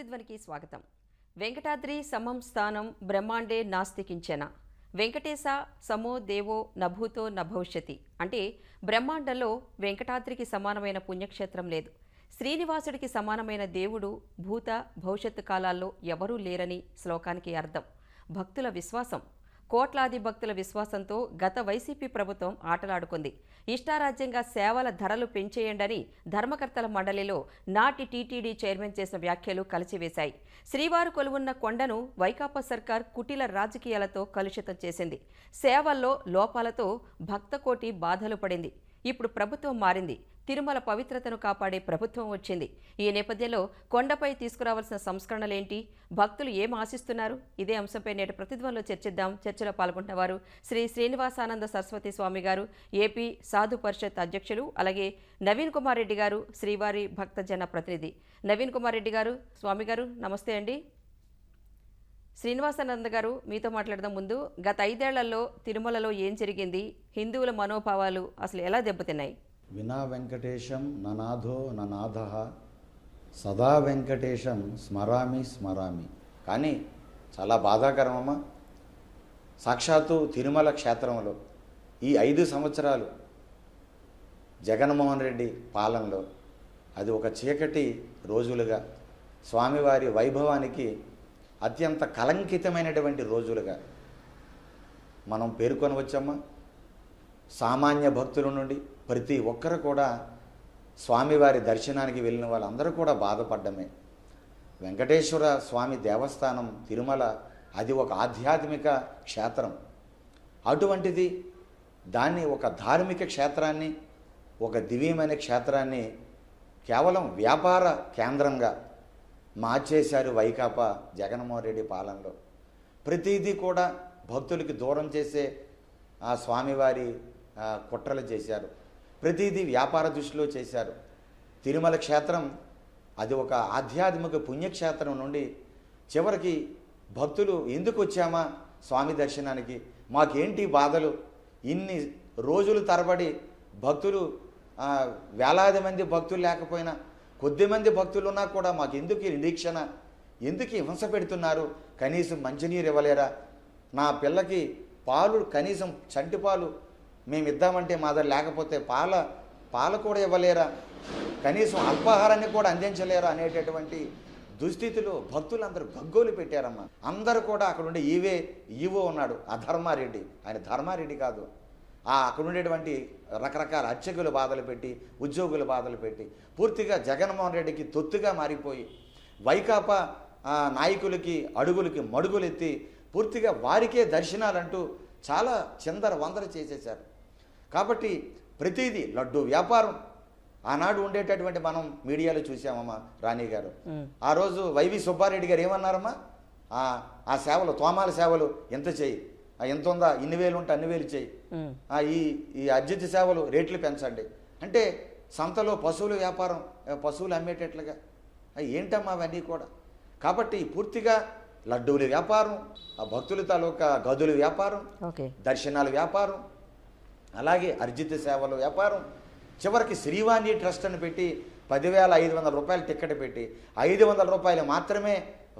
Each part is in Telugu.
ప్రతిధ్వనికి స్వాగతం. వెంకటాద్రి సమం స్థానం బ్రహ్మాండే నాస్తికించెన. వెంకటేశ సమో దేవో నభూతో నభవిష్యతి. అంటే బ్రహ్మాండంలో వెంకటాద్రికి సమానమైన పుణ్యక్షేత్రం లేదు. శ్రీనివాసుడికి సమానమైన దేవుడు భూత భవిష్యత్తు కాలాల్లో ఎవరూ లేరని శ్లోకానికి అర్థం. భక్తుల విశ్వాసం కోట్లాది భక్తుల విశ్వాసంతో గత వైసీపీ ప్రభుత్వం ఆటలాడుకుంది. ఇష్టారాజ్యంగా సేవల ధరలు పెంచేయండని ధర్మకర్తల మండలిలో నాటి టీటీడీ చైర్మన్ చేసిన వ్యాఖ్యలు కలిసివేశాయి. శ్రీవారు కొలువున్న కొండను వైకాపా సర్కార్ కుటిల రాజకీయాలతో కలుషితం చేసింది. సేవల్లో లోపాలతో భక్తకోటి బాధలు పడింది. ఇప్పుడు ప్రభుత్వం మారింది. తిరుమల పవిత్రతను కాపాడే ప్రభుత్వం వచ్చింది. ఈ నేపథ్యంలో కొండపై తీసుకురావాల్సిన సంస్కరణలేంటి? భక్తులు ఏం ఆశిస్తున్నారు? ఇదే అంశంపై నేటి ప్రతిధ్వంలో చర్చిద్దాం. చర్చలో పాల్గొంటున్న వారు శ్రీ శ్రీనివాసానంద సరస్వతి స్వామి గారు ఏపీ సాధు పరిషత్ అధ్యక్షులు అలాగే నవీన్ కుమార్ రెడ్డి గారు శ్రీవారి భక్తజన ప్రతినిధి. నవీన్ కుమార్ రెడ్డి గారు స్వామి గారు నమస్తే అండి. శ్రీనివాసానంద గారు మీతో మాట్లాడదాం ముందు గత ఐదేళ్ళలో తిరుమలలో ఏం జరిగింది? హిందువుల మనోభావాలు అసలు ఎలా దెబ్బతిన్నాయి? వినా వెంకటేశం ననాథో ననాథ సదా వెంకటేశం స్మరామి స్మరామి. కానీ చాలా బాధాకరమమ్మా. సాక్షాత్తు తిరుమల క్షేత్రంలో ఈ ఐదు సంవత్సరాలు జగన్మోహన్ రెడ్డి పాలనలో అది ఒక చీకటి రోజులుగా స్వామివారి వైభవానికి అత్యంత కలంకితమైనటువంటి రోజులుగా మనం పేర్కొని వచ్చామా సామాన్య భక్తుల నుండి ప్రతి ఒక్కరు కూడా స్వామివారి దర్శనానికి వెళ్ళిన వాళ్ళందరూ కూడా బాధపడ్డమే. వెంకటేశ్వర స్వామి దేవస్థానం తిరుమల అది ఒక ఆధ్యాత్మిక క్షేత్రం. అటువంటిది దాన్ని ఒక ధార్మిక క్షేత్రాన్ని ఒక దివ్యమైన క్షేత్రాన్ని కేవలం వ్యాపార కేంద్రంగా మార్చేశారు వైకాపా జగన్మోహన్ రెడ్డి పాలనలో. ప్రతిదీ కూడా భక్తులకి దూరం చేసే ఆ స్వామివారి కుట్రలు చేశారు. ప్రతిదీ వ్యాపార దృష్టిలో చేశారు. తిరుమల క్షేత్రం అది ఒక ఆధ్యాత్మిక పుణ్యక్షేత్రం నుండి చివరికి భక్తులు ఎందుకు వచ్చామా స్వామి దర్శనానికి? మాకేంటి బాధలు? ఇన్ని రోజులు తరబడి భక్తులు వేలాది మంది భక్తులు లేకపోయినా కొద్ది మంది భక్తులు ఉన్నా కూడా మాకు ఎందుకు నిరీక్షణ? ఎందుకు హింస పెడుతున్నారు? కనీసం మంచినీరు ఇవ్వలేరా? నా పిల్లకి పాలు కనీసం చంటిపాలు మేము ఇద్దామంటే మా దగ్గర లేకపోతే పాల పాల కూడా ఇవ్వలేరా? కనీసం అల్పాహారాన్ని కూడా అందించలేరా అనేటటువంటి దుస్థితిలో భక్తులందరూ గగ్గోలు పెట్టారమ్మా. అందరూ కూడా అక్కడ ఉండే ఈవే ఈవో ఉన్నాడు ఆ ధర్మారెడ్డి. ఆయన ధర్మారెడ్డి కాదు. ఆ అక్కడ ఉండేటువంటి రకరకాల అర్చకులు బాధలు పెట్టి ఉద్యోగుల బాధలు పెట్టి పూర్తిగా జగన్మోహన్ రెడ్డికి తొత్తుగా మారిపోయి వైకాపా నాయకులకి అడుగులకి మడుగులెత్తి పూర్తిగా వారికే దర్శనాలంటూ చాలా చిందర వందర చేసేశారు. కాబట్టి ప్రతిదీ లడ్డు వ్యాపారం. ఆనాడు ఉండేటటువంటి మనం మీడియాలో చూసామమ్మా రాణి గారు. ఆ. రోజు వైవి సుబ్బారెడ్డి గారు ఏమన్నారమ్మా? ఆ సేవలు తోమాల సేవలు ఎంత చేయి? ఆ ఎంత ఉందా? ఇన్ని వేలు ఉంటే అన్ని వేలు చేయి. ఈ ఈ అర్జిత సేవలు రేట్లు పెంచండి. అంటే సంతలో పశువుల వ్యాపారం పశువులు అమ్మేటట్లుగా. ఏంటమ్మా అవన్నీ కూడా? కాబట్టి పూర్తిగా లడ్డూల వ్యాపారం ఆ భక్తుల తాలూకా గదుల వ్యాపారం దర్శనాల వ్యాపారం అలాగే అర్జిత సేవల వ్యాపారం. చివరికి శ్రీవాణి ట్రస్ట్ అని పెట్టి పదివేల ఐదు వందల రూపాయలు టిక్కెట్ పెట్టి ఐదు వందల రూపాయలు మాత్రమే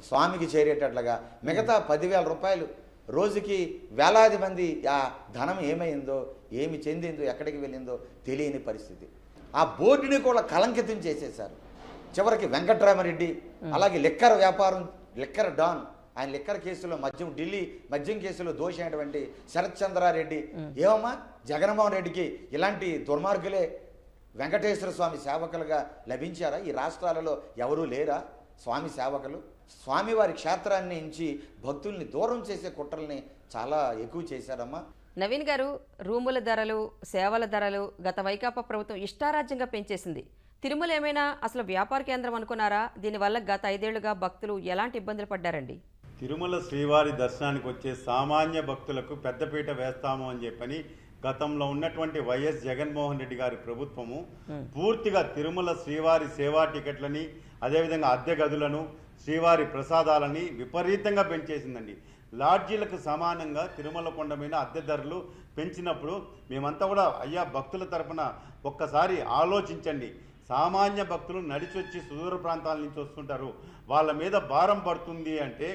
స్వామికి చేరేటట్లుగా మిగతా పదివేల రూపాయలు రోజుకి వేలాది మంది ఆ ధనం ఏమైందో ఏమి చెందిందో ఎక్కడికి వెళ్ళిందో తెలియని పరిస్థితి. ఆ బోర్డుని కూడా కలంకితం చేసేశారు. చివరికి వెంకట్రామరెడ్డి అలాగే లిక్కర్ వ్యాపారం లిక్కర్ డాన్ ఆయన లిక్కర్ కేసులో మద్యం ఢిల్లీ మద్యం కేసులో దోషి అయినటువంటి శరత్ చంద్రారెడ్డి. ఏమమ్మా? జగన్మోహన్ రెడ్డికి ఇలాంటి దుర్మార్గులే వెంకటేశ్వర స్వామి సేవకులుగా లభించారా? ఈ రాష్ట్రాలలో ఎవరూ లేరా స్వామి సేవకులు? స్వామివారి క్షేత్రాన్ని నుంచి భక్తుల్ని దూరం చేసే కుట్రల్ని చాలా ఎక్కువ చేశారమ్మా. నవీన్ గారు రూముల ధరలు సేవల ధరలు గత వైకాపా ప్రభుత్వం ఇష్టారాజ్యంగా పెంచేసింది. తిరుమల ఏమైనా అసలు వ్యాపార కేంద్రం అనుకున్నారా? దీనివల్ల గత ఐదేళ్ళుగా భక్తులు ఎలాంటి ఇబ్బందులు పడ్డారండి? తిరుమల శ్రీవారి దర్శనానికి వచ్చే సామాన్య భక్తులకు పెద్దపీట వేస్తాము అని చెప్పని గతంలో ఉన్నటువంటి వైఎస్ జగన్మోహన్ రెడ్డి గారి ప్రభుత్వము పూర్తిగా తిరుమల శ్రీవారి సేవా టికెట్లని అదేవిధంగా అద్దె గదులను శ్రీవారి ప్రసాదాలని విపరీతంగా పెంచేసిందండి. లాడ్జీలకు సమానంగా తిరుమల కొండ మీద అద్దె ధరలు పెంచినప్పుడు మేమంతా కూడా అయ్యా భక్తుల తరపున ఒక్కసారి ఆలోచించండి. సామాన్య భక్తులు నడిచొచ్చి సుదూర ప్రాంతాల నుంచి వస్తుంటారు. వాళ్ళ మీద భారం పడుతుంది అంటే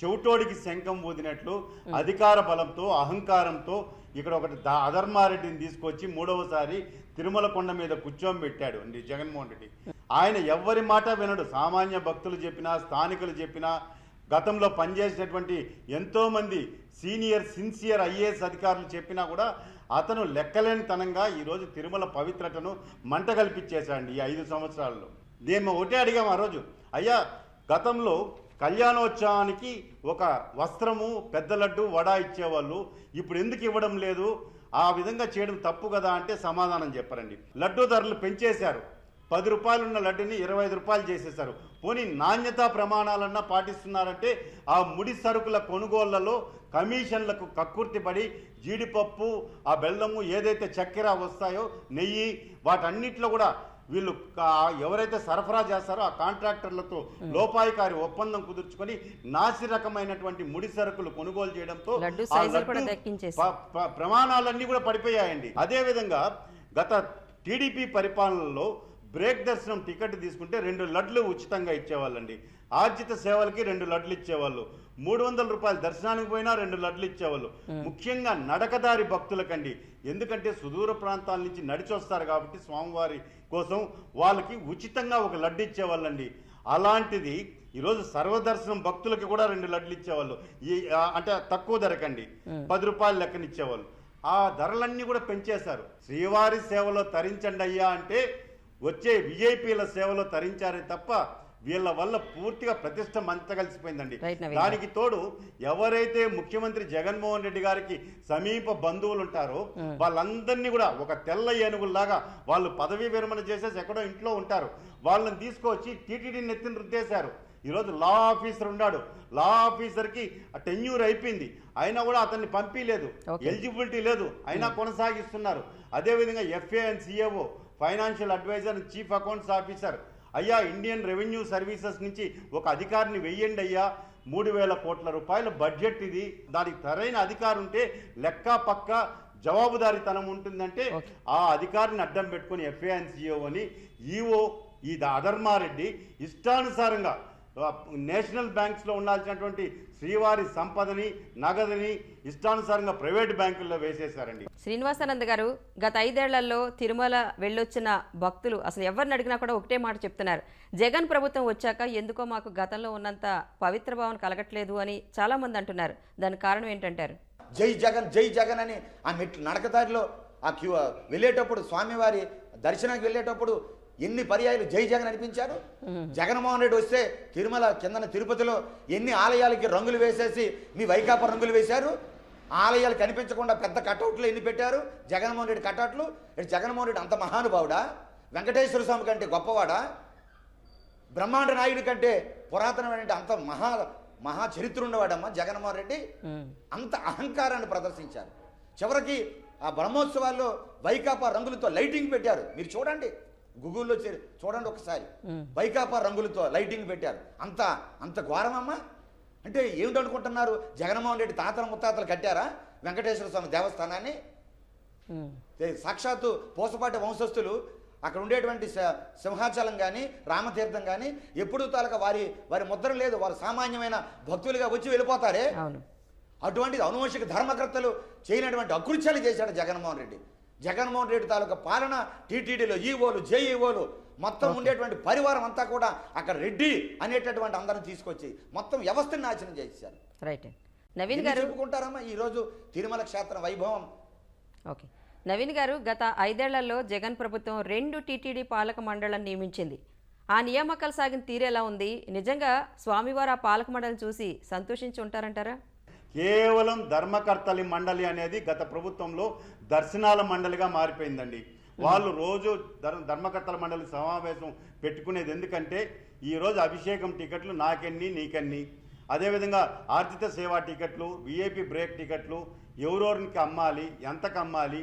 చెవిటోడికి శంఖం ఊదినట్లు అధికార బలంతో అహంకారంతో ఇక్కడ ఒకటి దా- అధర్మారెడ్డిని తీసుకొచ్చి మూడవసారి తిరుమల కొండ మీద కూర్చోని పెట్టాడు అండి జగన్మోహన్ రెడ్డి. ఆయన ఎవ్వరి మాట వినడు. సామాన్య భక్తులు చెప్పినా స్థానికులు చెప్పినా గతంలో పనిచేసినటువంటి ఎంతోమంది సీనియర్ సిన్సియర్ ఐఏఎస్ అధికారులు చెప్పినా కూడా అతను లెక్కలేనితనంగా ఈరోజు తిరుమల పవిత్రతను మంట కల్పించేశాడు ఈ ఐదు సంవత్సరాల్లో. నేను ఒకటే అడిగాము ఆ రోజు. అయ్యా గతంలో కళ్యాణోత్సవానికి ఒక వస్త్రము పెద్ద లడ్డు వడ ఇచ్చేవాళ్ళు. ఇప్పుడు ఎందుకు ఇవ్వడం లేదు? ఆ విధంగా చేయడం తప్పు కదా అంటే సమాధానం చెప్పారండి లడ్డు ధరలు పెంచేశారు. పది రూపాయలు ఉన్న లడ్డుని ఇరవై ఐదు రూపాయలు చేసేశారు. పోనీ నాణ్యతా ప్రమాణాలన్నా పాటిస్తున్నారంటే ఆ ముడి సరుకుల కొనుగోళ్ళలో కమిషన్లకు కక్కుర్తిపడి జీడిపప్పు ఆ బెల్లము ఏదైతే చక్కెర వస్తాయో నెయ్యి వాటన్నిటిలో కూడా వీళ్ళు ఎవరైతే సరఫరా చేస్తారో ఆ కాంట్రాక్టర్లతో లోపాయికారి ఒప్పందం కుదుర్చుకొని నాసి రకమైనటువంటి ముడి సరుకులు కొనుగోలు చేయడంతో ప్రమాణాలన్నీ కూడా పడిపోయాయండి. అదేవిధంగా గత టీడీపీ పరిపాలనలో బ్రేక్ దర్శనం టికెట్ తీసుకుంటే రెండు లడ్లు ఉచితంగా ఇచ్చేవాళ్ళండి. ఆర్జిత సేవలకి రెండు లడ్లు ఇచ్చేవాళ్ళు. మూడు వందల రూపాయలు దర్శనానికి పోయినా రెండు లడ్లు ఇచ్చేవాళ్ళు. ముఖ్యంగా నడకదారి భక్తులకండి. ఎందుకంటే సుదూర ప్రాంతాల నుంచి నడిచి వస్తారు కాబట్టి స్వామివారి కోసం వాళ్ళకి ఉచితంగా ఒక లడ్డు ఇచ్చేవాళ్ళండి. అలాంటిది ఈరోజు సర్వదర్శనం భక్తులకి కూడా రెండు లడ్లు ఇచ్చేవాళ్ళు. ఈ అంటే తక్కువ ధరకండి. పది రూపాయలు లెక్కన ఇచ్చేవాళ్ళు. ఆ ధరలన్నీ కూడా పెంచేశారు. శ్రీవారి సేవలో తరించండి అయ్యా అంటే వచ్చే విఐపీల సేవలో తరించారే తప్ప వీళ్ళ వల్ల పూర్తిగా ప్రతిష్ట మంత కలిసిపోయిందండి. దానికి తోడు ఎవరైతే ముఖ్యమంత్రి జగన్మోహన్ రెడ్డి గారికి సమీప బంధువులు ఉంటారో వాళ్ళందరినీ కూడా ఒక తెల్ల ఏనుగుల్లాగా వాళ్ళు పదవీ విరమణ చేసేసి ఎక్కడో ఇంట్లో ఉంటారు. వాళ్ళని తీసుకొచ్చి టీటీడీ నెత్తిన రుద్దేశారు. ఈరోజు లా ఆఫీసర్ ఉన్నాడు. లా ఆఫీసర్కి టెన్యూర్ అయిపోయింది. అయినా కూడా అతన్ని పంపించలేదు. ఎలిజిబిలిటీ లేదు. అయినా కొనసాగిస్తున్నారు. అదేవిధంగా FA and CAO financial advisor chief accounts officer అయ్యా ఇండియన్ రెవెన్యూ సర్వీసెస్ నుంచి ఒక అధికారిని వెయ్యండి అయ్యా మూడు వేల కోట్ల రూపాయల బడ్జెట్ ఇది దానికి సరైన అధికారం ఉంటే లెక్క పక్క జవాబుదారీతనం ఉంటుందంటే. ఆ అధికారిని అడ్డం పెట్టుకొని ఎఫ్ఏఎన్సిఓ అని ఈఓ ఈ అధర్మారెడ్డి ఇష్టానుసారంగా నేషనల్ బ్యాంక్స్లో ఉండాల్సినటువంటి శ్రీవారి సంపదని నగదని ఇష్టానుసారంగా ప్రైవేట్ బ్యాంకుల్లో వేసేశారండి. శ్రీనివాసానంద గారు గత ఐదేళ్ళలో తిరుమల వెళ్ళొచ్చిన భక్తులు అసలు ఎవరిని అడిగినా కూడా ఒకటే మాట చెప్తున్నారు. జగన్ ప్రభుత్వం వచ్చాక ఎందుకో మాకు గతంలో ఉన్నంత పవిత్ర భావన కలగట్లేదు అని చాలా మంది అంటున్నారు. దానికి కారణం ఏంటంటారు? జై జగన్ జై జగన్ అని ఆ మెట్లు నడకదారిలో ఆ క్యూ వెళ్ళేటప్పుడు స్వామివారి దర్శనానికి వెళ్ళేటప్పుడు ఎన్ని పర్యాయాలు జై జగన్ అనిపించారు? జగన్మోహన్ రెడ్డి వస్తే తిరుమల కిందన తిరుపతిలో ఎన్ని ఆలయాలకి రంగులు వేసేసి మీ వైకాపా రంగులు వేశారు? ఆలయాలు కనిపించకుండా పెద్ద కటౌట్లు ఎన్ని పెట్టారు? జగన్మోహన్ రెడ్డి కటౌట్లు జగన్మోహన్ రెడ్డి అంత మహానుభావుడా? వెంకటేశ్వర స్వామి కంటే గొప్పవాడా? బ్రహ్మాండ నాయుడు కంటే పురాతనమైన అంత మహా మహా చరిత్ర ఉన్నవాడమ్మా జగన్మోహన్ రెడ్డి. అంత అహంకారాన్ని ప్రదర్శించారు. చివరికి ఆ బ్రహ్మోత్సవాల్లో వైకాపా రంగులతో లైటింగ్ పెట్టారు. మీరు చూడండి. గూగుల్లో చే- చూడండి ఒకసారి. వైకాపా రంగులతో లైటింగ్ పెట్టారు. అంత అంత ఘోరమమ్మా. అంటే ఏమిటనుకుంటున్నారు? జగన్మోహన్ రెడ్డి తాతల ముత్తాతలు కట్టారా? వెంకటేశ్వర స్వామి దేవస్థానాన్ని? సాక్షాత్తు పూసపాటి వంశస్థులు అక్కడ ఉండేటువంటి సింహాచలం కానీ రామతీర్థం కానీ ఎప్పుడూ తాలక వారి వారి ముద్ర లేదు. వారు సామాన్యమైన భక్తులుగా వచ్చి వెళ్ళిపోతారే. అటువంటి అనువంశిక ధర్మకర్తలు చేయనటువంటి అకృత్యాలు చేశాడు జగన్మోహన్ రెడ్డి. జగన్మోహన్ రెడ్డి తాలూకా పాలన టీటీడీలో ఈఓలు జేఈఓలు మొత్తం ఉండేటువంటి పరివారం అంతా కూడా అక్కడ రెడ్డి అనేటటువంటి అందరిని తీసుకొచ్చి మొత్తం వ్యవస్థను నాశనం చేశారు రైట్ నవీన్ గారు చెప్పుకుంటారమ్మా? ఈరోజు తిరుమల క్షేత్ర వైభవం. ఓకే. నవీన్ గారు గత ఐదేళ్ళలో జగన్ ప్రభుత్వం రెండు టీటీడీ పాలక మండళ్ళను నియమించింది. ఆ నియామకాలు సాగిన తీరేలా ఉంది? నిజంగా స్వామివారు ఆ పాలక మండలిని చూసి సంతోషించి ఉంటారంటారా? కేవలం ధర్మకర్తలి మండలి అనేది గత ప్రభుత్వంలో దర్శనాల మండలిగా మారిపోయిందండి. వాళ్ళు రోజు ధర్ ధర్మకర్తల మండలి సమావేశం పెట్టుకునేది ఎందుకంటే ఈరోజు అభిషేకం టికెట్లు నాకెన్ని నీకెన్ని. అదేవిధంగా ఆర్జిత సేవా టికెట్లు విఐపి బ్రేక్ టికెట్లు ఎవరెవరికి అమ్మాలి ఎంతకు అమ్మాలి.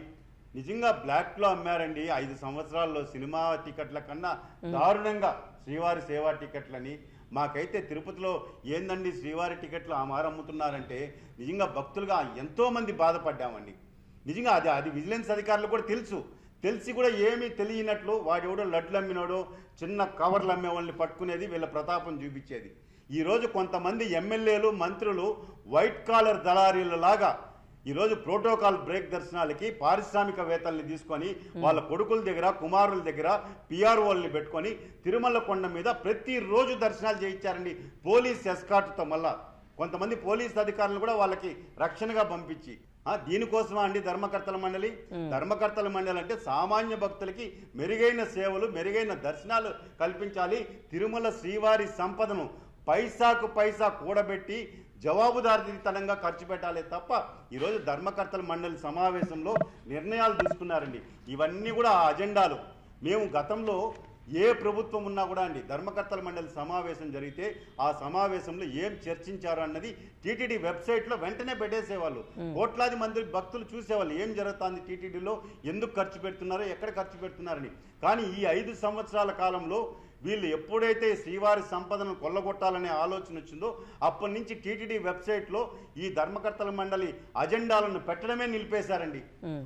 నిజంగా బ్లాక్లో అమ్మారండి ఐదు సంవత్సరాల్లో సినిమా టికెట్ల కన్నా దారుణంగా శ్రీవారి సేవా టికెట్లని. మాకైతే తిరుపతిలో ఏందండి శ్రీవారి టికెట్లు ఆ మారు అమ్ముతున్నారంటే నిజంగా భక్తులుగా ఎంతో మంది బాధపడ్డామండి. నిజంగా అది అది విజిలెన్స్ అధికారులు కూడా తెలుసు. తెలిసి కూడా ఏమీ తెలియనట్లు వాడెవడో లడ్లు అమ్మినోడో చిన్న కవర్లు అమ్మే వాళ్ళని పట్టుకునేది వీళ్ళ ప్రతాపం చూపించేది. ఈరోజు కొంతమంది ఎమ్మెల్యేలు మంత్రులు వైట్ కాలర్ దళారీల లాగా ఈరోజు ప్రోటోకాల్ బ్రేక్ దర్శనాలకి పారిశ్రామికవేత్తల్ని తీసుకొని వాళ్ళ కొడుకుల దగ్గర కుమారుల దగ్గర పిఆర్ఓల్ని పెట్టుకొని తిరుమల కొండ మీద ప్రతిరోజు దర్శనాలు చేయించారండి పోలీస్ ఎస్కాట్తో మళ్ళా. కొంతమంది పోలీస్ అధికారులు కూడా వాళ్ళకి రక్షణగా పంపించి. దీనికోసమా అండి ధర్మకర్తల మండలి? ధర్మకర్తల మండలి అంటే సామాన్య భక్తులకి మెరుగైన సేవలు మెరుగైన దర్శనాలు కల్పించాలి. తిరుమల శ్రీవారి సంపదను పైసాకు పైసా కూడబెట్టి జవాబుదారీతనంగా ఖర్చు పెట్టాలి తప్ప ఈరోజు ధర్మకర్తల మండలి సమావేశంలో నిర్ణయాలు తీసుకున్నారండి. ఇవన్నీ కూడా ఆ అజెండాలు. మేము గతంలో ఏ ప్రభుత్వం ఉన్నా కూడా అండి ధర్మకర్తల మండలి సమావేశం జరిగితే ఆ సమావేశంలో ఏం చర్చించారు అన్నది టీటీడీ వెబ్సైట్లో వెంటనే పెట్టేసేవాళ్ళు. కోట్లాది మంది భక్తులు చూసేవాళ్ళు ఏం జరుగుతుంది టీటీడీలో ఎందుకు ఖర్చు పెడుతున్నారో ఎక్కడ ఖర్చు పెడుతున్నారని. కానీ ఈ ఐదు సంవత్సరాల కాలంలో వీళ్ళు ఎప్పుడైతే శ్రీవారి సంపదను కొల్లగొట్టాలనే ఆలోచన వచ్చిందో అప్పటి నుంచి టీటీడీ వెబ్సైట్లో ఈ ధర్మకర్తల మండలి అజెండాలను పెట్టడమే నిలిపేశారండి.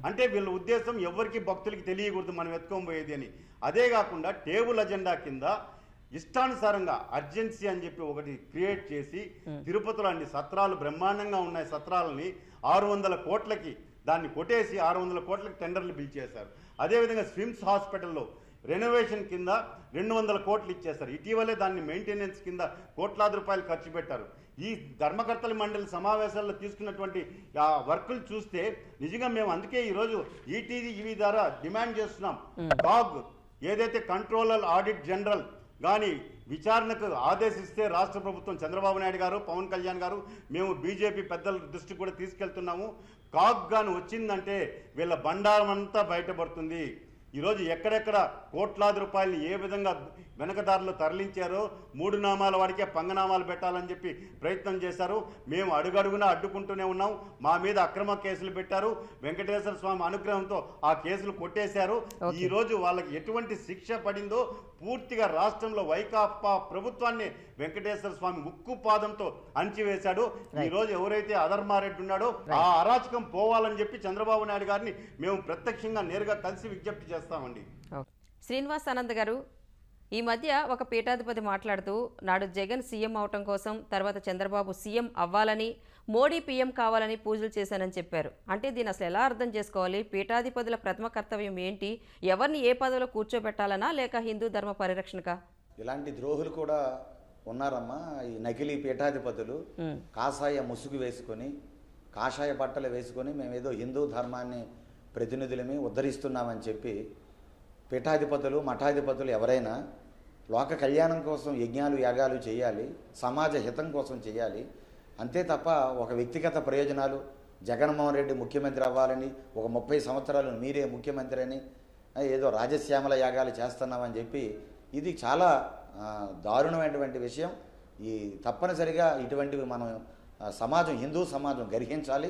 అంటే వీళ్ళ ఉద్దేశం ఎవరికి భక్తులకి తెలియకూడదు మనం ఎత్తుకోబోయేది అని. అదే కాకుండా టేబుల్ అజెండా కింద ఇష్టానుసారంగా అర్జెన్సీ అని చెప్పి ఒకటి క్రియేట్ చేసి తిరుపతిలో అన్ని సత్రాలు బ్రహ్మాండంగా ఉన్నాయి సత్రాలని ఆరు వందల కోట్లకి దాన్ని కొట్టేసి ఆరు వందల కోట్లకి టెండర్లు పిలిచేశారు అదేవిధంగా స్విమ్స్ హాస్పిటల్లో రెనోవేషన్ కింద రెండు వందల కోట్లు ఇచ్చేస్తారు ఇటీవలే దాన్ని మెయింటెనెన్స్ కింద కోట్లాది రూపాయలు ఖర్చు పెట్టారు. ఈ ధర్మకర్తల మండలి సమావేశాల్లో తీసుకున్నటువంటి ఆ వర్కులు చూస్తే నిజంగా మేము అందుకే ఈరోజు ఈటీవీ ద్వారా డిమాండ్ చేస్తున్నాం. కాగ్ ఏదైతే కంట్రోలర్ ఆడిట్ జనరల్ కానీ విచారణకు ఆదేశిస్తే రాష్ట్ర ప్రభుత్వం చంద్రబాబు నాయుడు గారు పవన్ కళ్యాణ్ గారు మేము బీజేపీ పెద్దల దృష్టికి కూడా తీసుకెళ్తున్నాము. కాగ్ గాను వచ్చిందంటే వీళ్ళ బండారం అంతా బయటపడుతుంది. ఈరోజు ఎక్కడెక్కడ కోట్లాది రూపాయలు ఏ విధంగా వెనకదారులు తరలించారో మూడు నామాల వాడికే పంగనామాలు పెట్టాలని చెప్పి ప్రయత్నం చేశారు. మేము అడుగడుగునా అడ్డుకుంటూనే ఉన్నాం. మా మీద అక్రమ కేసులు పెట్టారు. వెంకటేశ్వర స్వామి అనుగ్రహంతో ఆ కేసులు కొట్టేశారు. ఈ రోజు వాళ్ళకి ఎటువంటి శిక్ష పడిందో పూర్తిగా రాష్ట్రంలో వైకాపా ప్రభుత్వాన్ని వెంకటేశ్వర స్వామి ఉక్కు పాదంతో అణచివేశాడు. ఈ రోజు ఎవరైతే అధర్మారెడ్డి ఉన్నాడో ఆ అరాచకం పోవాలని చెప్పి చంద్రబాబు నాయుడు గారిని మేము ప్రత్యక్షంగా నేరుగా కలిసి విజ్ఞప్తి చేస్తామండి. శ్రీనివాస్ ఆనంద్ గారు ఈ మధ్య ఒక పీఠాధిపతి మాట్లాడుతూ నాడు జగన్ సీఎం అవటం కోసం తర్వాత చంద్రబాబు సీఎం అవ్వాలని మోడీ పీఎం కావాలని పూజలు చేశానని చెప్పారు. అంటే దీన్ని అసలు ఎలా అర్థం చేసుకోవాలి? పీఠాధిపతుల ప్రథమ కర్తవ్యం ఏంటి? ఎవరిని ఏ పదవిలో కూర్చోబెట్టాలనా లేక హిందూ ధర్మ పరిరక్షణకా? ఇలాంటి ద్రోహులు కూడా ఉన్నారమ్మా. ఈ నకిలీ పీఠాధిపతులు కాషాయ ముసుగు వేసుకొని కాషాయ బట్టలు వేసుకొని మేమేదో హిందూ ధర్మాన్ని ప్రతినిధులమే ఉద్ధరిస్తున్నామని చెప్పి పీఠాధిపతులు మఠాధిపతులు ఎవరైనా లోక కళ్యాణం కోసం యజ్ఞాలు యాగాలు చేయాలి సమాజ హితం కోసం చేయాలి అంతే తప్ప ఒక వ్యక్తిగత ప్రయోజనాలు జగన్మోహన్ రెడ్డి ముఖ్యమంత్రి అవ్వాలని ఒక ముప్పై సంవత్సరాలు మీరే ముఖ్యమంత్రి అని ఏదో రాజశ్యామల యాగాలు చేస్తున్నామని చెప్పి ఇది చాలా దారుణమైనటువంటి విషయం. ఈ తప్పనిసరిగా ఇటువంటివి మనం సమాజం హిందూ సమాజం గర్హించాలి.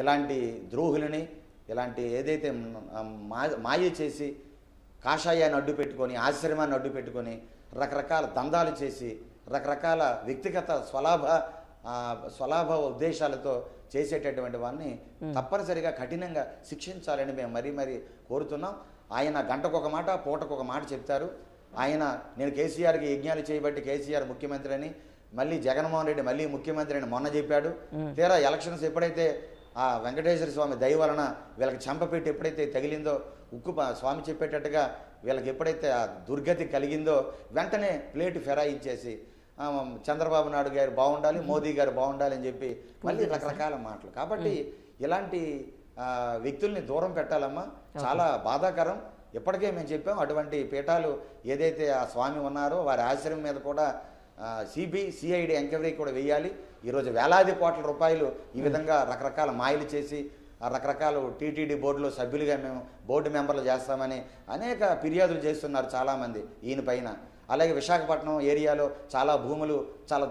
ఇలాంటి ద్రోహులని ఇలాంటి ఏదైతే మాయ చేసి కాషాయాన్ని అడ్డు పెట్టుకొని ఆశ్రమాన్ని అడ్డు పెట్టుకొని రకరకాల దందాలు చేసి రకరకాల వ్యక్తిగత స్వలాభ స్వలాభ ఉద్దేశాలతో చేసేటటువంటి వారిని తప్పనిసరిగా కఠినంగా శిక్షించాలని మేము మరీ మరీ కోరుతున్నాం. ఆయన గంటకొక మాట పూటకొక మాట చెప్తారు. ఆయన నేను కేసీఆర్కి యజ్ఞాలు చేయబట్టి కేసీఆర్ ముఖ్యమంత్రి అని మళ్ళీ జగన్మోహన్ రెడ్డి మళ్ళీ ముఖ్యమంత్రి అని మొన్న చెప్పాడు. తీరా ఎలక్షన్స్ ఎప్పుడైతే ఆ వెంకటేశ్వర స్వామి దయ వలన వీళ్ళకి చెంపపెట్టి ఎప్పుడైతే తగిలిందో ఉక్కు స్వామి చెప్పేటట్టుగా వీళ్ళకి ఎప్పుడైతే ఆ దుర్గతి కలిగిందో వెంటనే ప్లేట్ ఫెరాయించేసి చంద్రబాబు నాయుడు గారు బాగుండాలి మోదీ గారు బాగుండాలి అని చెప్పి మళ్ళీ రకరకాల మాటలు. కాబట్టి ఇలాంటి వ్యక్తుల్ని దూరం పెట్టాలమ్మా. చాలా బాధాకరం. ఇప్పటికే మేము చెప్పాం అటువంటి పీఠాలు ఏదైతే ఆ స్వామి ఉన్నారో వారి ఆశ్రమం మీద కూడా సిబి సిఐడి ఎంక్వైరీ కూడా వేయాలి. ఈరోజు వేలాది కోట్ల రూపాయలు ఈ విధంగా రకరకాల మాయలు చేసి రకరకాల టీటీడీ బోర్డులో సభ్యులుగా మేము బోర్డు మెంబర్లు చేస్తామని అనేక ఫిర్యాదులు చేస్తున్నారు చాలామంది ఈయన పైన. అలాగే విశాఖపట్నం ఏరియాలో చాలా భూములు చాలా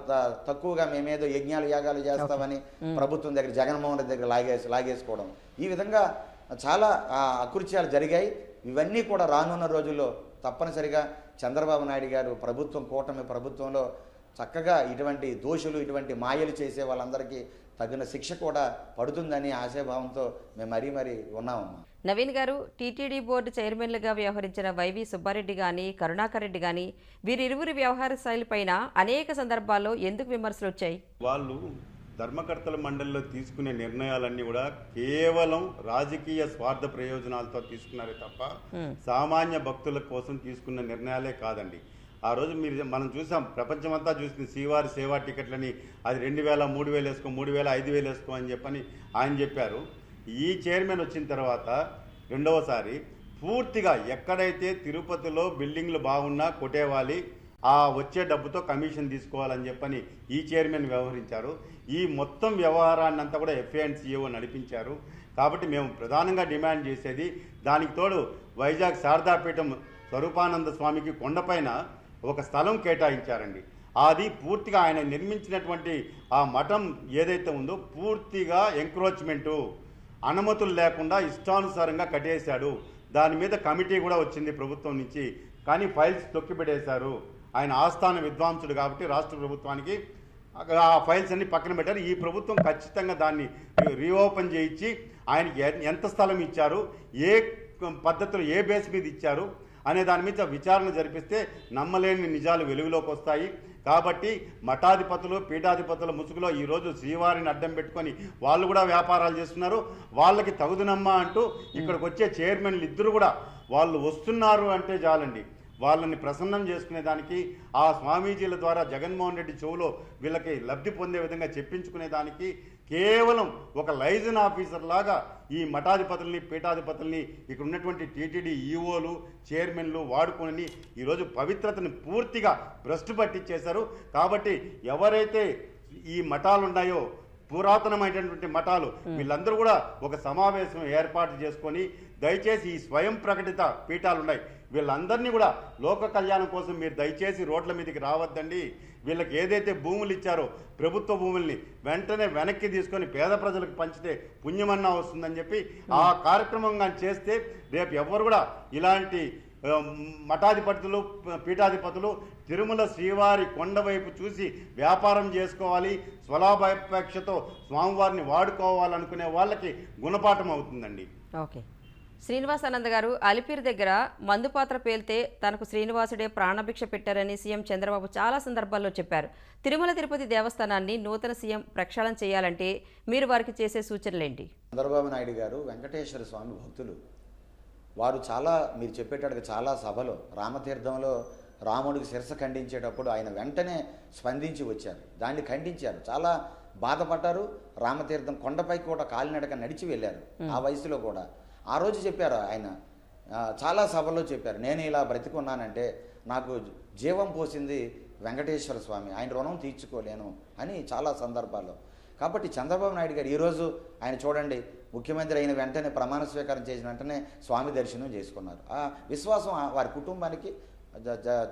తక్కువగా మేమేదో యజ్ఞాలు యాగాలు చేస్తామని ప్రభుత్వం దగ్గర జగన్మోహన్ రెడ్డి దగ్గర లాగేసి లాగేసుకోవడం. ఈ విధంగా చాలా అకృత్యాలు జరిగాయి. ఇవన్నీ కూడా రానున్న రోజుల్లో తప్పనిసరిగా చంద్రబాబు నాయుడు గారు ప్రభుత్వం కూటమి ప్రభుత్వంలో చక్కగా ఇటువంటి దోషులు ఇటువంటి మాయలు చేసే వాళ్ళందరికీ తగిన శిక్ష కూడా పడుతుందని ఆశాభావంతో మేము మరీ మరీ ఉన్నామమ్మా. నవీన్ గారు టీటీడీ బోర్డు చైర్మన్లుగా వ్యవహరించిన వైవి సుబ్బారెడ్డి గాని కరుణాకర్ రెడ్డి గాని వీరిరువురి వ్యవహార శైలిపైన అనేక సందర్భాల్లో ఎందుకు విమర్శలు వచ్చాయి? వాళ్ళు ధర్మకర్తల మండలిలో తీసుకునే నిర్ణయాలన్నీ కూడా కేవలం రాజకీయ స్వార్థ ప్రయోజనాలతో తీసుకున్నారే తప్ప సామాన్య భక్తుల కోసం తీసుకున్న నిర్ణయాలే కాదండి. ఆ రోజు మీరు మనం చూసాం ప్రపంచమంతా చూసింది శ్రీవారి సేవా టికెట్లని అది రెండు వేల మూడు వేలు వేసుకో మూడు వేల ఐదు వేలు వేసుకో అని చెప్పని ఆయన చెప్పారు. ఈ చైర్మన్ వచ్చిన తర్వాత రెండవసారి పూర్తిగా ఎక్కడైతే తిరుపతిలో బిల్డింగ్లు బాగున్నా కొట్టేవాలి ఆ వచ్చే డబ్బుతో కమిషన్ తీసుకోవాలని చెప్పని ఈ చైర్మన్ వ్యవహరించారు. ఈ మొత్తం వ్యవహారాన్ని అంతా కూడా ఎఫ్ఏ సిఓ నడిపించారు. కాబట్టి మేము ప్రధానంగా డిమాండ్ చేసేది దానికి తోడు వైజాగ్ శారదాపీఠం స్వరూపానంద స్వామికి కొండపైన ఒక స్థలం కేటాయించారండి. అది పూర్తిగా ఆయన నిర్మించినటువంటి ఆ మఠం ఏదైతే ఉందో పూర్తిగా ఎంక్రోచ్మెంటు అనుమతులు లేకుండా ఇష్టానుసారంగా కట్టేశాడు. దాని మీద కమిటీ కూడా వచ్చింది ప్రభుత్వం నుంచి. కానీ ఫైల్స్ తొక్కిపెట్టేశారు ఆయన ఆస్థాన విద్వాంసుడు కాబట్టి రాష్ట్ర ప్రభుత్వానికి ఆ ఫైల్స్ అన్ని పక్కన పెట్టారు. ఈ ప్రభుత్వం ఖచ్చితంగా దాన్ని రీఓపెన్ చేయించి ఆయనకి ఎంత స్థలం ఇచ్చారు ఏ పద్ధతిలో ఏ బేస్ మీద ఇచ్చారు అనే దాని మీద విచారణ జరిపిస్తే నమ్మలేని నిజాలు వెలుగులోకి వస్తాయి. కాబట్టి మఠాధిపతులు పీఠాధిపతుల ముసుగులో ఈరోజు శ్రీవారిని అడ్డం పెట్టుకొని వాళ్ళు కూడా వ్యాపారాలు చేస్తున్నారు. వాళ్ళకి తగుదునమ్మా అంటూ ఇక్కడికి వచ్చే చైర్మన్లు ఇద్దరు కూడా వాళ్ళు వస్తున్నారు అంటే చాలండి. వాళ్ళని ప్రసన్నం చేసుకునేదానికి ఆ స్వామీజీల ద్వారా జగన్మోహన్ రెడ్డి చెవులో వీళ్ళకి లబ్ధి పొందే విధంగా చెప్పించుకునే దానికి కేవలం ఒక లైజన్ ఆఫీసర్ లాగా ఈ మఠాధిపతుల్ని పీఠాధిపతుల్ని ఇక్కడ ఉన్నటువంటి టీటీడీ ఈఓలు చైర్మన్లు వాడుకొని ఈరోజు పవిత్రతని పూర్తిగా భ్రష్టు పట్టించేశారు. కాబట్టి ఎవరైతే ఈ మఠాలు ఉన్నాయో పురాతనమైనటువంటి మఠాలు వీళ్ళందరూ కూడా ఒక సమావేశం ఏర్పాటు చేసుకొని దయచేసి ఈ స్వయం ప్రకటిత పీఠాలు ఉన్నాయి వీళ్ళందరినీ కూడా లోక కళ్యాణం కోసం మీరు దయచేసి రోడ్ల మీదకి రావద్దండి. వీళ్ళకి ఏదైతే భూములు ఇచ్చారో ప్రభుత్వ భూముల్ని వెంటనే వెనక్కి తీసుకొని పేద ప్రజలకు పంచితే పుణ్యమన్నా వస్తుందని చెప్పి ఆ కార్యక్రమంగా చేస్తే రేపు ఎవరు కూడా ఇలాంటి మఠాధిపతులు పీఠాధిపతులు తిరుమల శ్రీవారి కొండ వైపు చూసి వ్యాపారం చేసుకోవాలి. స్వలాభాపేక్షతో స్వామివారిని వాడుకోవాలనుకునే వాళ్ళకి గుణపాఠం అవుతుందండి. ఓకే. శ్రీనివాసానంద గారు అలిపిరి దగ్గర మందుపాత్ర పేల్తే తనకు శ్రీనివాసుడే ప్రాణభిక్ష పెట్టారని సీఎం చంద్రబాబు చాలా సందర్భాల్లో చెప్పారు. తిరుమల తిరుపతి దేవస్థానాన్ని నూతన సీఎం ప్రక్షాళన చేయాలంటే మీరు వారికి చేసే సూచనలేంటి? చంద్రబాబు నాయుడు గారు వెంకటేశ్వర స్వామి భక్తులు. వారు చాలా మీరు చెప్పేటట్టుగా చాలా సభలో రామతీర్థంలో రాముడికి శిరస ఖండించేటప్పుడు ఆయన వెంటనే స్పందించి వచ్చారు. దాన్ని ఖండించారు. చాలా బాధపడ్డారు. రామతీర్థం కొండపైకి కూడా కాలినడక నడిచి వెళ్ళారు. ఆ వయసులో కూడా. ఆ రోజు చెప్పారు ఆయన. చాలా సభల్లో చెప్పారు. నేను ఇలా బ్రతికున్నానంటే నాకు జీవం పోసింది వెంకటేశ్వర స్వామి. ఆయన రుణం తీర్చుకోలేను అని చాలా సందర్భాల్లో. కాబట్టి చంద్రబాబు నాయుడు గారు ఈరోజు ఆయన చూడండి ముఖ్యమంత్రి అయిన వెంటనే ప్రమాణ స్వీకారం చేసిన వెంటనే స్వామి దర్శనం చేసుకున్నారు. ఆ విశ్వాసం వారి కుటుంబానికి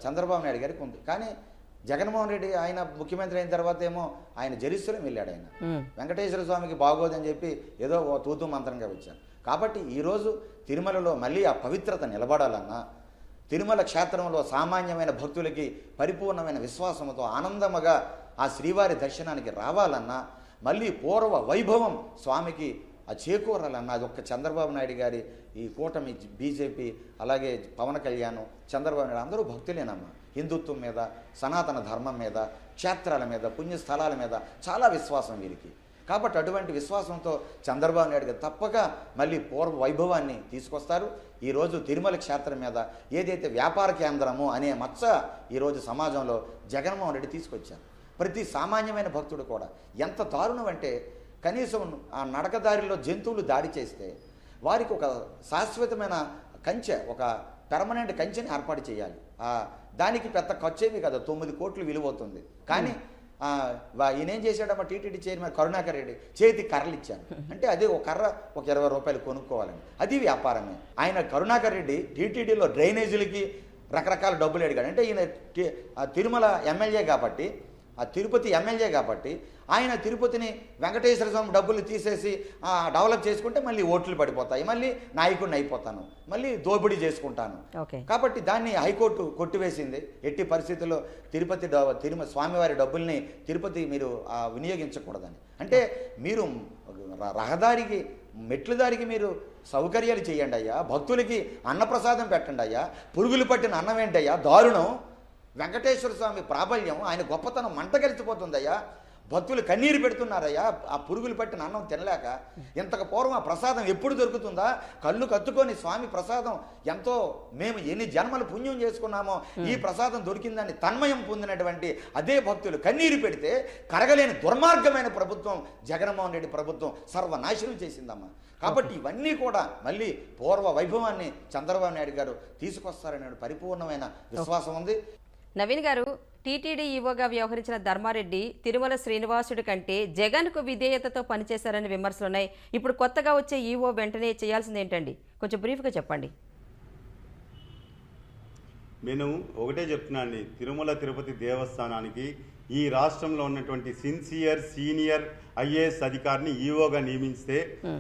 చంద్రబాబు నాయుడు గారికి ఉంది. కానీ జగన్మోహన్ రెడ్డి ఆయన ముఖ్యమంత్రి అయిన తర్వాత ఏమో ఆయన జెరూసలేం వెళ్ళాడు ఆయన. వెంకటేశ్వర స్వామికి బాగోదని చెప్పి ఏదో తూతు మంత్రంగా వచ్చారు. కాబట్టి ఈరోజు తిరుమలలో మళ్ళీ ఆ పవిత్రత నిలబడాలన్నా తిరుమల క్షేత్రంలో సామాన్యమైన భక్తులకి పరిపూర్ణమైన విశ్వాసంతో ఆనందముగా ఆ శ్రీవారి దర్శనానికి రావాలన్నా మళ్ళీ పూర్వ వైభవం స్వామికి ఆ చేకూరాలన్నా అది ఒక్క చంద్రబాబు నాయుడు గారి ఈ కూటమి బీజేపీ అలాగే పవన్ కళ్యాణ్ చంద్రబాబు నాయుడు అందరూ భక్తులేనమ్మా. హిందుత్వం మీద సనాతన ధర్మం మీద క్షేత్రాల మీద పుణ్యస్థలాల మీద చాలా విశ్వాసం వీరికి. కాబట్టి అటువంటి విశ్వాసంతో చంద్రబాబు నాయుడు గారు తప్పక మళ్ళీ పూర్వ వైభవాన్ని తీసుకొస్తారు. ఈరోజు తిరుమల క్షేత్రం మీద ఏదైతే వ్యాపార కేంద్రము అనే మచ్చ ఈరోజు సమాజంలో జగన్మోహన్ రెడ్డి తీసుకొచ్చారు. ప్రతి సామాన్యమైన భక్తుడు కూడా ఎంత దారుణం అంటే కనీసం ఆ నడకదారిలో జంతువులు దాడి చేస్తే వారికి ఒక శాశ్వతమైన కంచె ఒక పెర్మనెంట్ కంచెని ఏర్పాటు చేయాలి. దానికి పెద్ద ఖర్చేమి కదా తొమ్మిది కోట్లు విలువ అవుతుంది. కానీ ఈయన చేశాడమ్మా టీటీడీ చైర్మన్ కరుణాకర్ రెడ్డి చేతి కర్రలు ఇచ్చాను అంటే అదే ఒక కర్ర ఒక ఇరవై రూపాయలు కొనుక్కోవాలని. అది వ్యాపారమే. ఆయన కరుణాకర్ రెడ్డి టీటీడీలో డ్రైనేజీలకి రకరకాల డబ్బులు అడిగాడు. అంటే ఈయన తిరుమల ఎమ్మెల్యే కాబట్టి ఆ తిరుపతి ఎమ్మెల్యే కాబట్టి ఆయన తిరుపతిని వెంకటేశ్వర స్వామి డబ్బులు తీసేసి డెవలప్ చేసుకుంటే మళ్ళీ ఓట్లు పడిపోతాయి. మళ్ళీ నాయకుడిని అయిపోతాను. మళ్ళీ దోపిడీ చేసుకుంటాను. కాబట్టి దాన్ని హైకోర్టు కొట్టివేసింది. ఎట్టి పరిస్థితుల్లో తిరుపతి తిరుమ స్వామివారి డబ్బుల్ని తిరుపతి మీరు వినియోగించకూడదని. అంటే మీరు రహదారికి మెట్ల దారికి మీరు సౌకర్యాలు చేయండి అయ్యా. భక్తులకి అన్నప్రసాదం పెట్టండి అయ్యా. పురుగులు పట్టిన అన్నం ఏంటయ్యా దారుణం. వెంకటేశ్వర స్వామి ప్రాబల్యం ఆయన గొప్పతనం మంటగలిచిపోతుందయ్యా భక్తులు కన్నీరు పెడుతున్నారయ్యా. ఆ పురుగులు పట్టిన అన్నం తినలేక. ఇంతకు పూర్వం ఆ ప్రసాదం ఎప్పుడు దొరుకుతుందా? కళ్ళు కత్తుకొని స్వామి ప్రసాదం ఎంతో మేము ఎన్ని జన్మలు పుణ్యం చేసుకున్నామో ఈ ప్రసాదం దొరికిందని తన్మయం పొందినటువంటి అదే భక్తులు కన్నీరు పెడితే కరగలేని దుర్మార్గమైన ప్రభుత్వం జగన్మోహన్ రెడ్డి ప్రభుత్వం సర్వనాశనం చేసిందమ్మా. కాబట్టి ఇవన్నీ కూడా మళ్ళీ పూర్వ వైభవాన్ని చంద్రబాబు నాయుడు గారు తీసుకొస్తారనే పరిపూర్ణమైన విశ్వాసం ఉంది. నవీన్ గారు టీటీడీ ఈవోగా వ్యవహరించిన ధర్మారెడ్డి తిరుమల శ్రీనివాసుడి కంటే జగన్కు విధేయతతో పనిచేశారని విమర్శలున్నాయి ఇప్పుడు కొత్తగా వచ్చే ఈవో వెంటనే చేయాల్సింది ఏంటండి కొంచెం బ్రీఫ్గా చెప్పండి. నేను ఒకటే చెప్తున్నాను తిరుమల తిరుపతి దేవస్థానానికి ఈ రాష్ట్రంలో ఉన్నటువంటి సిన్సియర్ సీనియర్ ఐఏఎస్ అధికారిని ఈఓగా నియమిస్తే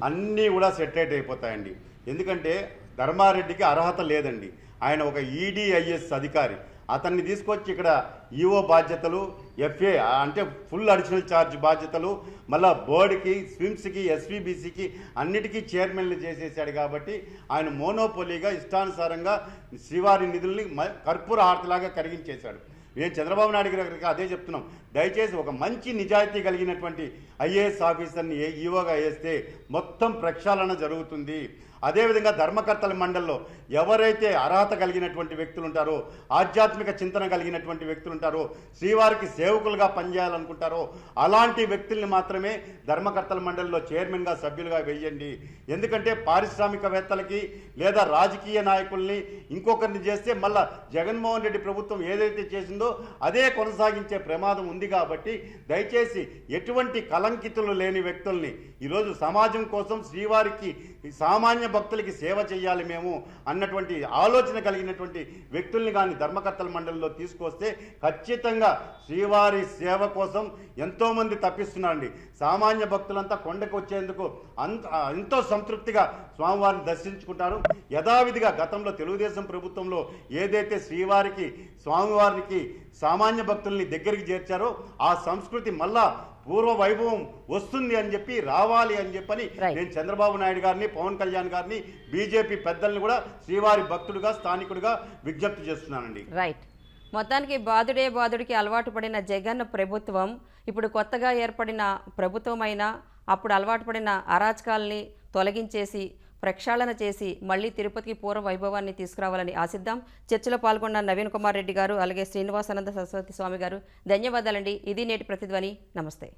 అన్నీ కూడా సెటరేట్ అయిపోతాయండి. ఎందుకంటే ధర్మారెడ్డికి అర్హత లేదండి. ఆయన ఒక ఈడీఐఎస్ అధికారి. అతన్ని తీసుకొచ్చి ఇక్కడ ఈఓ బాధ్యతలు ఎఫ్ఏ అంటే ఫుల్ అడిషనల్ ఛార్జ్ బాధ్యతలు మళ్ళా బోర్డుకి స్విమ్స్కి ఎస్వీబీసీకి అన్నిటికీ చైర్మన్లు చేసేసాడు కాబట్టి ఆయన మోనోపోలీగా ఇష్టానుసారంగా శ్రీవారి నిధుల్ని మ- కర్పూర ఆర్తలాగా కరిగించేశాడు. మేము చంద్రబాబు నాయుడు గారికి అదే చెప్తున్నాం. దయచేసి ఒక మంచి నిజాయితీ కలిగినటువంటి ఐఏఎస్ ఆఫీసర్ని ఏ- ఈవోగా వేస్తే మొత్తం ప్రక్షాళన జరుగుతుంది. అదేవిధంగా ధర్మకర్తల మండలిలో ఎవరైతే అర్హత కలిగినటువంటి వ్యక్తులు ఉంటారో ఆధ్యాత్మిక చింతన కలిగినటువంటి వ్యక్తులు ఉంటారో శ్రీవారికి సేవకులుగా పనిచేయాలనుకుంటారో అలాంటి వ్యక్తుల్ని మాత్రమే ధర్మకర్తల మండలిలో చైర్మన్గా సభ్యులుగా వేయండి. ఎందుకంటే పారిశ్రామికవేత్తలకి లేదా రాజకీయ నాయకుల్ని ఇంకొకరిని చేస్తే మళ్ళా జగన్మోహన్ రెడ్డి ప్రభుత్వం ఏదైతే చేసిందో అదే కొనసాగించే ప్రమాదం ఉంది కాబట్టి దయచేసి ఎటువంటి కలంకితులు లేని వ్యక్తుల్ని ఈరోజు సమాజం కోసం శ్రీవారికి సామాన్య భక్తులకి సేవ చేయాలి మేము అన్నటువంటి ఆలోచన కలిగినటువంటి వ్యక్తుల్ని కానీ ధర్మకర్తల మండలిలో తీసుకొస్తే ఖచ్చితంగా శ్రీవారి సేవ కోసం ఎంతోమంది తప్పిస్తున్నారండి. సామాన్య భక్తులంతా కొండకు వచ్చేందుకు అంత ఎంతో సంతృప్తిగా స్వామివారిని దర్శించుకుంటారు. యథావిధిగా గతంలో తెలుగుదేశం ప్రభుత్వంలో ఏదైతే శ్రీవారికి స్వామివారికి సామాన్య భక్తుల్ని దగ్గరికి చేర్చారో ఆ సంస్కృతి మళ్ళా పూర్వ వైభవం వస్తుంది అని చెప్పి రావాలి అని చెప్పని. నేను చంద్రబాబు నాయుడు గారిని పవన్ కళ్యాణ్ గారిని బీజేపీ పెద్దల్ని కూడా శ్రీవారి భక్తుడుగా స్థానికుడిగా విజ్ఞప్తి చేస్తున్నానండి రైట్ మొత్తానికి బాధుడే బాధుడికి అలవాటు పడిన జగన్ ప్రభుత్వం ఇప్పుడు కొత్తగా ఏర్పడిన ప్రభుత్వమైనా అప్పుడు అలవాటు పడిన అరాచకాలని తొలగించేసి ప్రక్షాళన చేసి మళ్ళీ తిరుపతికి పూర్వ వైభవాన్ని తీసుకురావాలని ఆశిద్దాం. చర్చలో పాల్గొన్న నవీన్ కుమార్ రెడ్డి గారు అలాగే శ్రీనివాసానంద సరస్వతి స్వామి గారు ధన్యవాదాలండి. ఇది నేటి ప్రతిధ్వని. నమస్తే.